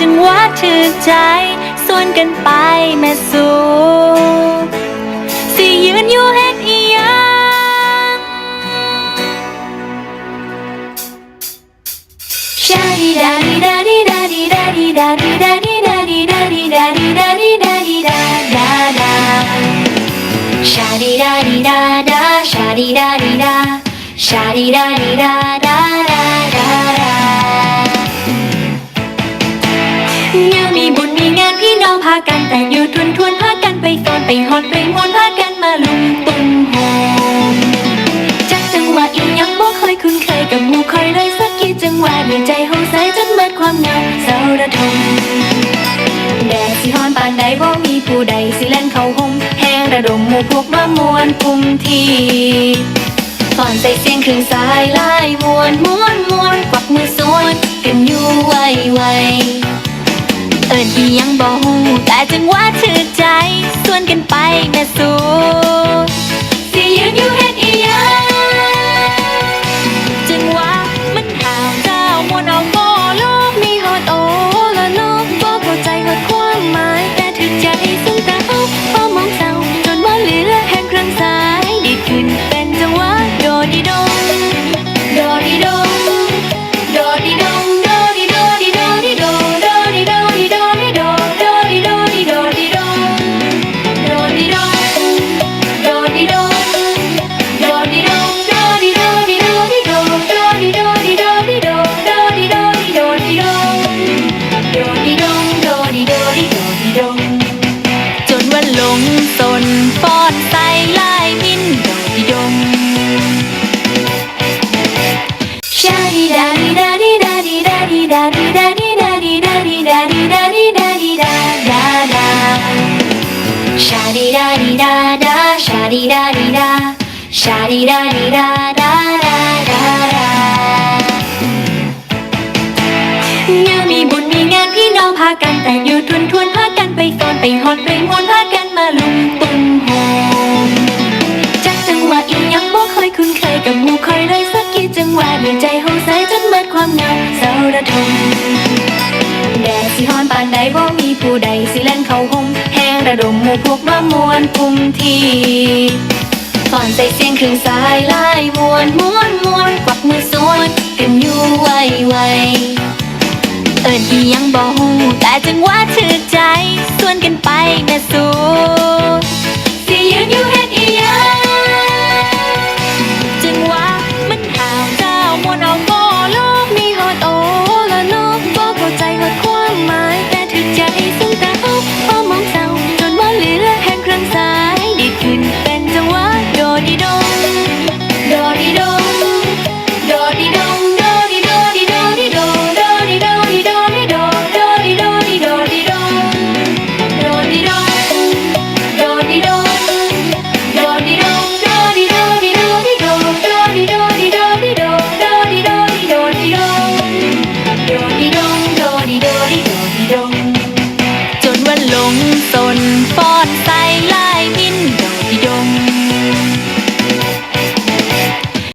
จังหวะถือใจสวนกันไปแม่สูสิยืนอยู่เฮ็ดอีหยังชาดีดาดีดาดีดาดีดาดีดาดีดาดีดาดีดาดีดาดี ชาดีดงามีบุญมีงานพี่น้องพากันแต่อยู่ทวนทวนพากันไปตอนไปหอดไปมวนพากันมาลุมตุ้มโฮมจักจังหวะอียังบ่เคยคุ้นเคยกับหมู่คอยเลยสักกี่จังหวะในใจเฮาใสจนเมิดความเงาเศร้าระท บ่มีผู้ใดสิเล่นเข้าห่มแห่งระดมหมู่พวกมามวนกลุ่มทีตอนใส่เสียงครืนสายลายมวนมวนมวนกวักมือสวนกันอยู่ไวไวเอิญอียังบ่หูแต่จังว่าถือใจ ส่วนกันไปแม่สู เป็นจังหวะโดดีโด งานมีบุญมีงานพี่น้องพากันแต่อยู่ทุนทุนพากันไปตอนไปฮอนไปมวนพากันมาลุมตุ้มโฮ่มีผู้ใดสิเล่นเขาหงแหงระดมหมู่พวกมามวนกุ่มทีตอนใส่เสียงครึ่งสายลายมวนมวนมวนกวักมือสวนกันอยู่ไวไวเอิญที่ยังบ่ฮู้แต่จังว่าถือใจ ส่วนกันไปแม่สูสิยืนอยู่ งสนฟอนใส่ลา